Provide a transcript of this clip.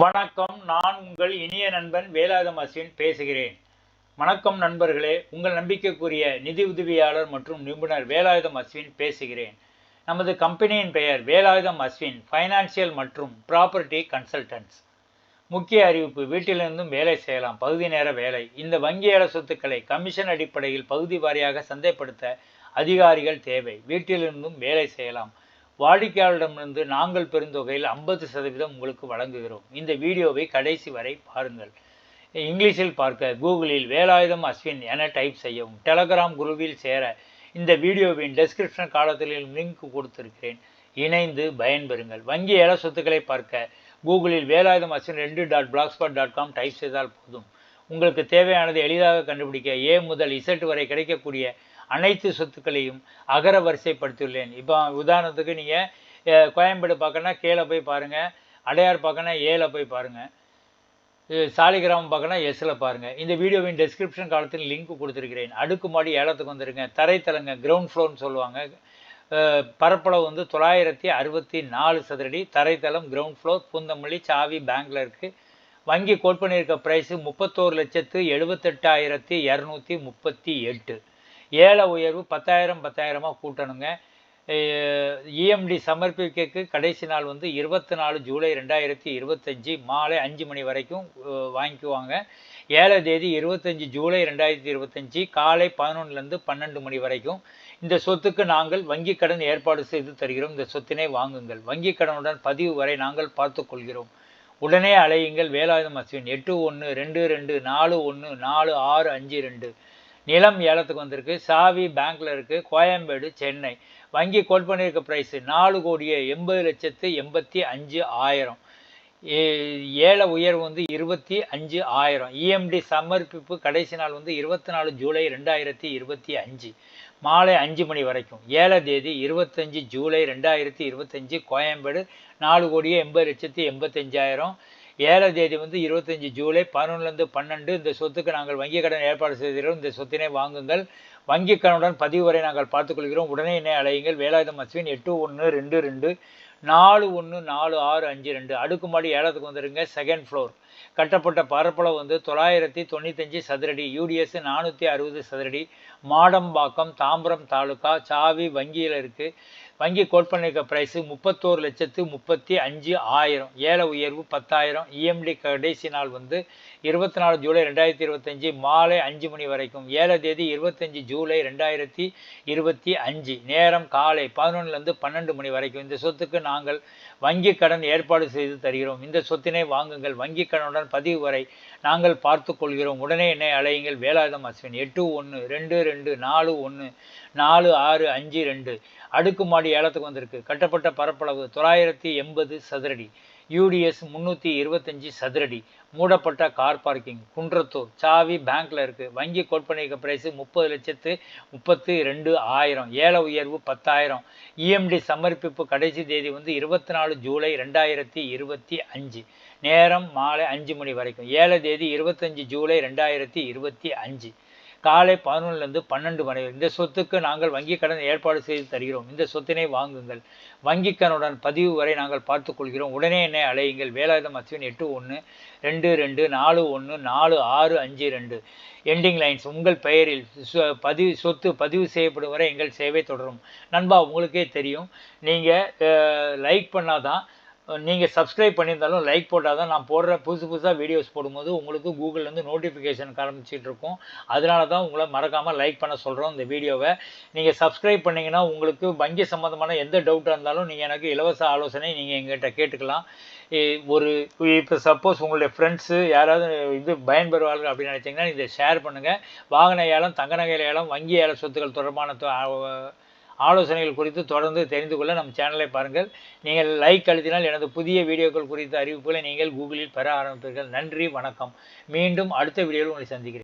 வணக்கம் நான் உங்கள் இனிய நண்பன் வேலாயுதம் அஸ்வின் பேசுகிறேன். வணக்கம் நண்பர்களே உங்கள் நம்பிக்கைக்குரிய நிதி உதவியாளர் மற்றும் நிபுணர் வேலாயுதம் அஸ்வின் பேசுகிறேன். நமது கம்பெனியின் பெயர் வேலாயுதம் அஸ்வின் ஃபைனான்சியல் மற்றும் ப்ராப்பர்ட்டி கன்சல்டன்ட்ஸ் முக்கிய அறிவிப்பு வீட்டிலிருந்தும் வேலை செய்யலாம். பகுதி நேர வேலை. இந்த வங்கியாள சொத்துக்களை கமிஷன் அடிப்படையில் பகுதி வாரியாக சந்தைப்படுத்த அதிகாரிகள் தேவை. வீட்டிலிருந்தும் வேலை செய்யலாம். வாடிக்கையாளரிடமிருந்து நாங்கள் பெருந்தொகையில் ஐம்பது சதவீதம் உங்களுக்கு வழங்குகிறோம். இந்த வீடியோவை கடைசி வரை பாருங்கள். இங்கிலீஷில் பார்க்க கூகுளில் வேலாயுதம் அஸ்வின் என டைப் செய்யவும் டெலகிராம் குருவில் சேர இந்த வீடியோவின் டெஸ்கிரிப்ஷன் காலத்தில் லிங்க் கொடுத்திருக்கிறேன். இணைந்து பயன்பெறுங்கள். வங்கி ஏல சொத்துக்களை பார்க்க கூகுளில் வேலாயுதம் அஸ்வின் ரெண்டு dot blogspot dot com type செய்தால் போதும். உங்களுக்கு தேவையானது எளிதாக கண்டுபிடிக்க ஏ முதல் இசட் வரை கிடைக்கக்கூடிய அனைத்து சொத்துக்களையும் அகர வரிசைப்படுத்தியுள்ளேன். இப்போ உதாரணத்துக்கு நீங்கள் கோயம்பேடு பார்க்கணுன்னா கீழே போய் பாருங்கள் அடையார் பார்க்கணுன்னா ஏழை போய் பாருங்கள் சாலிகிராமம் பார்க்கணும் எஸ்ஸில் பாருங்கள் இந்த வீடியோவின் டெஸ்கிரிப்ஷன் காலத்தில் லிங்க் கொடுத்துருக்கிறேன். அடுக்குமாடி ஏலத்துக்கு வந்துருங்க. தரைத்தலங்க கிரவுண்ட் ஃப்ளோர்னு சொல்லுவாங்க. பரப்பளவு வந்து தொள்ளாயிரத்தி அறுபத்தி நாலு சதுரடி. தரைத்தளம் கிரவுண்ட் ஃப்ளோர் பூந்தமல்லி சாவி பேங்க்கில் இருக்குது வங்கி கோட் பண்ணியிருக்க ப்ரைஸு முப்பத்தோரு லட்சத்து எழுபத்தெட்டாயிரத்தி இரநூத்தி முப்பத்தி எட்டு. ஏழை உயர்வு பத்தாயிரம் பத்தாயிரமாக கூட்டணுங்க. இஎம்டி சமர்ப்பிக்கக்கு கடைசி நாள் வந்து இருபத்தி நாலு ஜூலை ரெண்டாயிரத்தி இருபத்தஞ்சி மாலை அஞ்சு மணி வரைக்கும் வாங்கிக்குவாங்க. ஏழை தேதி இருபத்தஞ்சி ஜூலை ரெண்டாயிரத்தி இருபத்தஞ்சி காலை பதினொன்றுலேருந்து பன்னெண்டு மணி வரைக்கும். இந்த சொத்துக்கு நாங்கள் வங்கி கடன் ஏற்பாடு செய்து தருகிறோம். இந்த சொத்தினை வாங்குங்கள். வங்கி கடனுடன் பதிவு வரை நாங்கள் பார்த்துக்கொள்கிறோம் உடனே அலையுங்கள். வேலாயுதம் அஸ்வின் எட்டு ஒன்று ரெண்டு ரெண்டு நாலு ஒன்று நாலு ஆறு அஞ்சு ரெண்டு. நிலம் ஏலத்துக்கு வந்திருக்கு சாவி பேங்க்கில் இருக்குது கோயம்பேடு சென்னை. வங்கி கோட் பண்ணியிருக்க ப்ரைஸு நாலு கோடியே எண்பது லட்சத்து எண்பத்தி அஞ்சு ஆயிரம். ஏல உயர்வு வந்து இருபத்தி அஞ்சு ஆயிரம். இஎம்டி சமர்ப்பிப்பு கடைசி நாள் வந்து இருபத்தி நாலு ஜூலை ரெண்டாயிரத்தி இருபத்தி அஞ்சு. மாலை அஞ்சு மணி வரைக்கும். ஏழை தேதி இருபத்தஞ்சி ஜூலை ரெண்டாயிரத்தி இருபத்தஞ்சி. கோயம்பேடு நாலு கோடியே எண்பது லட்சத்தி எண்பத்தஞ்சாயிரம். ஏழாம் தேதி வந்து இருபத்தஞ்சி ஜூலை பதினொன்றுலேருந்து பன்னெண்டு இந்த சொத்துக்கு நாங்கள் வங்கிக் கடன் ஏற்பாடு செய்திருக்கிறோம். இந்த சொத்தினை வாங்குங்கள். வங்கி கடனுடன் பதிவு வரை நாங்கள் பார்த்துக்கொள்கிறோம். உடனே என்னை அலையுங்கள் வேலாயுதம் அஸ்வின் எட்டு ஒன்று ரெண்டு ரெண்டு நாலு ஒன்று நாலு ஆறு அஞ்சு ரெண்டு. அடுக்குமாடி ஏழத்துக்கு வந்துடுங்க செகண்ட் ஃப்ளோர் கட்டப்பட்ட பரப்பளவு வந்து தொள்ளாயிரத்தி தொண்ணூத்தஞ்சு சதுரடி யூடிஎஸ் நானூற்றி அறுபது சதுரடி. மாடம்பாக்கம் தாம்பரம் தாலுக்கா சாவி வங்கியில் இருக்குது வங்கி கோட் பண்ணியிருக்க ப்ரைஸு முப்பத்தோரு லட்சத்து முப்பத்தி அஞ்சு ஆயிரம். ஏல உயர்வு பத்தாயிரம். இஎம்டி கடைசி நாள் வந்து இருபத்தி நாலு ஜூலை ரெண்டாயிரத்தி இருபத்தஞ்சி மாலை அஞ்சு மணி வரைக்கும். ஏழை தேதி இருபத்தஞ்சி ஜூலை ரெண்டாயிரத்தி இருபத்தி அஞ்சு. நேரம் காலை பதினொன்றுலேருந்து பன்னெண்டு மணி வரைக்கும். இந்த சொத்துக்கு நாங்கள் வங்கி கடன் ஏற்பாடு செய்து தருகிறோம். இந்த சொத்தினை வாங்குங்கள். வங்கி கடனுடன் பதிவு வரை நாங்கள் பார்த்து கொள்கிறோம். உடனே என்னை அலையுங்கள் வேலாயுதம் அஸ்வின். எட்டு ஒன்று ரெண்டு ரெண்டு நாலு ஒன்று நாலு ஆறு அஞ்சு ரெண்டு. அடுக்குமாடி ஏலத்துக்கு வந்திருக்கு. கட்டப்பட்ட பரப்பளவு தொள்ளாயிரத்தி எண்பது சதுரடி. யூடிஎஸ் முந்நூற்றி இருபத்தஞ்சி சதுரடி. மூடப்பட்ட கார் பார்க்கிங். குன்றத்தூர். சாவி பேங்க்கில் இருக்குது வங்கி கோட் பிரைஸு முப்பது லட்சத்து முப்பத்து ரெண்டு ஆயிரம். ஏல உயர்வு பத்தாயிரம். இஎம்டி சமர்ப்பிப்பு கடைசி தேதி வந்து இருபத்தி நாலு ஜூலை ரெண்டாயிரத்தி இருபத்தி அஞ்சு. நேரம் மாலை அஞ்சு மணி வரைக்கும். ஏழை தேதி இருபத்தஞ்சி ஜூலை ரெண்டாயிரத்தி இருபத்தி அஞ்சு. காலை பதினொன்றுலேருந்து பன்னெண்டு மணி இந்த சொத்துக்கு நாங்கள் வங்கி கடன் ஏற்பாடு செய்து தருகிறோம். இந்த சொத்தினை வாங்குங்கள். வங்கி கடனுடன் பதிவு வரை நாங்கள் பார்த்து கொள்கிறோம் உடனே என்னை அலையுங்கள் வேலாயுதம் அஸ்வின் எட்டு ஒன்று ரெண்டு ரெண்டு நாலு ஒன்று நாலு ஆறு அஞ்சு ரெண்டு. எண்டிங் லைன்ஸ் உங்கள் பெயரில் பதிவு சொத்து பதிவு செய்யப்படும் வரை எங்கள் சேவை தொடரும். நண்பா உங்களுக்கே தெரியும். நீங்கள் லைக் பண்ணாதான் நீங்கள் சப்ஸ்கிரைப் பண்ணியிருந்தாலும் லைக் போட்டால் தான் நான் போடுற புதுசு புதுசாக வீடியோஸ் போடும்போது உங்களுக்கு கூகுள்லேருந்து நோட்டிஃபிகேஷன் காமிச்சிட்டு இருக்கும். அதனால தான் உங்களை மறக்காமல் லைக் பண்ண சொல்கிறோம் இந்த வீடியோவை நீங்கள் சப்ஸ்கிரைப் பண்ணிங்கன்னா உங்களுக்கு வங்கி சம்மந்தமான எந்த டவுட்டாக இருந்தாலும் நீங்கள் எனக்கு இலவச ஆலோசனை நீங்கள் எங்கிட்ட கேட்டுக்கலாம். ஒரு இப்போ சப்போஸ் உங்களுடைய ஃப்ரெண்ட்ஸு யாராவது இது பயன்பெறுவார்கள் அப்படின்னு நினச்சிங்கன்னா இதை ஷேர் பண்ணுங்கள் வாகன ஏலம் தங்க நகை ஏலம் வங்கி ஏல சொத்துக்கள் தொடர்பான ஆலோசனைகள் குறித்து தொடர்ந்து தெரிந்து கொள்ள நம் சேனலை பாருங்கள். நீங்கள் லைக் அழுத்தினால் எனது புதிய வீடியோக்கள் குறித்த அறிவிப்புகளை நீங்கள் கூகுளில் பெற ஆரம்பிப்பீர்கள். நன்றி வணக்கம். மீண்டும் அடுத்த வீடியோவில் உங்களை சந்திக்கிறேன்.